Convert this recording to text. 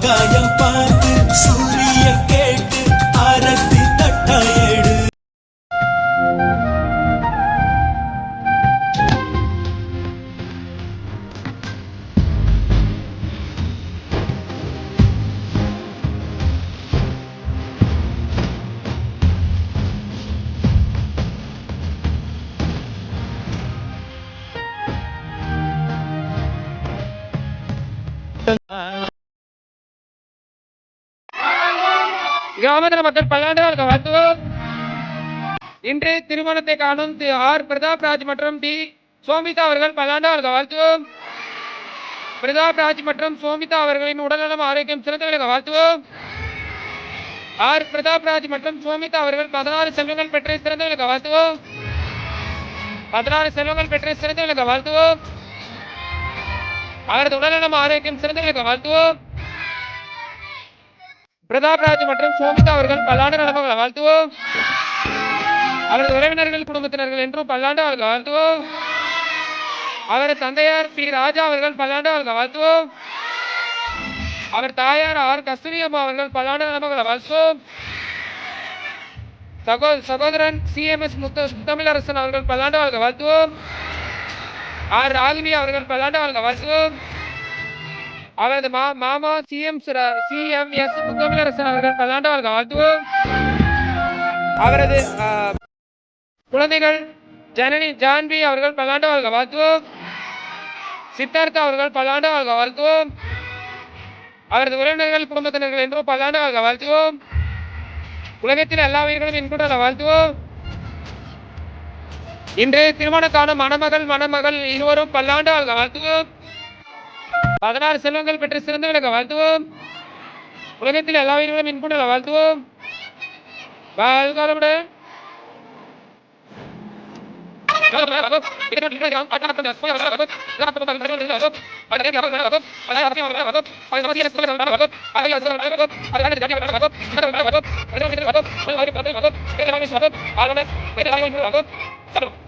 ஆகாயம் பார்த்து சூரிய கிராமத்தில் மக்கள் பல்லாண்டு வாழ்த்துவோம் இன்று திருமணத்தை காணும் திரு ஆர் பிரதாப் ராஜ் மற்றும் டி சோமிதா அவர்கள் பல்லாண்டு வாழ்த்துவோம் பிரதாப் ராஜ் மற்றும் சோமிதா அவர்களின் உடல்நலம் ஆரோக்கியம் சிறந்து வாழ்த்துவோம் ஆர் பிரதாப் ராஜ் மற்றும் சோமிதா அவர்கள் பதினாறு செல்வங்கள் பெற்று சிறந்தவர்களுக்கு வாழ்த்துவோம் பதினாறு செல்வங்கள் பெற்று சிறந்தவர்களுக்கு வாழ்த்துவோம் அவரது உடல்நலம் ஆரோக்கியம் சிறந்தவர்களுக்கு வாழ்த்துவோம் பிரதாப் ராஜ் மற்றும் சோமிதா அவர்கள் பல்லாண்டு நலமாக வாழ்த்துவோம். அவரது உறவினர்கள் குடும்பத்தினர்கள் என்றும் பல்லாண்டு அவர்கள் வாழ்த்துவோம். அவரது தந்தையார் பி. ராஜா அவர்கள் பல்லாண்டு அவர்கள் வாழ்த்துவோம். அவர் தாயார் ஆர். கஸ்தூரி அம்மா அவர்கள் பல்லாண்டு நலமாக வாழ்த்துவோம். சகோ சகோதரன் சிஎம்எஸ் முத்த முத்தமிழரசன் அவர்கள் பல்லாண்டு அவர்கள் வாழ்த்துவோம். ஆர். ராகினி அவர்கள் பல்லாண்டு அவர்கள் வாழ்த்துவோம். அவரது மா மாமா சிஎம் சிஎம்எஸ் முத்தமிழரசன் அவர்கள் பல்லாண்டு அவர்கள் வாழ்த்துவோம் அவரது குழந்தைகள் ஜனனி ஜான்வி அவர்கள் பல்லாண்டு அவர்கள் வாழ்த்துவோம் சித்தார்த்தா அவர்கள் பல்லாண்டு அவர்கள் வாழ்த்துவோம் அவரது உறவினர்கள் குடும்பத்தினர்கள் என்றும் பல்லாண்டு அவர்கள் வாழ்த்துவோம் உலகத்தில் எல்லா உயிர்களும் என்கூட வாழ்த்துவோம் இன்று திருமணக்கான மணமகள் மணமகள் இருவரும் பல்லாண்டு அவர்கள் வாழ்த்துவோம் பதினாறு செல்வங்கள் பெற்று சிறந்து விளங்க வாழ்த்துவோம். உலகத்தில் எல்லா உயிர்களும் இன்புடன் வாழ்த்துவோம். வாழ்காலமுடன்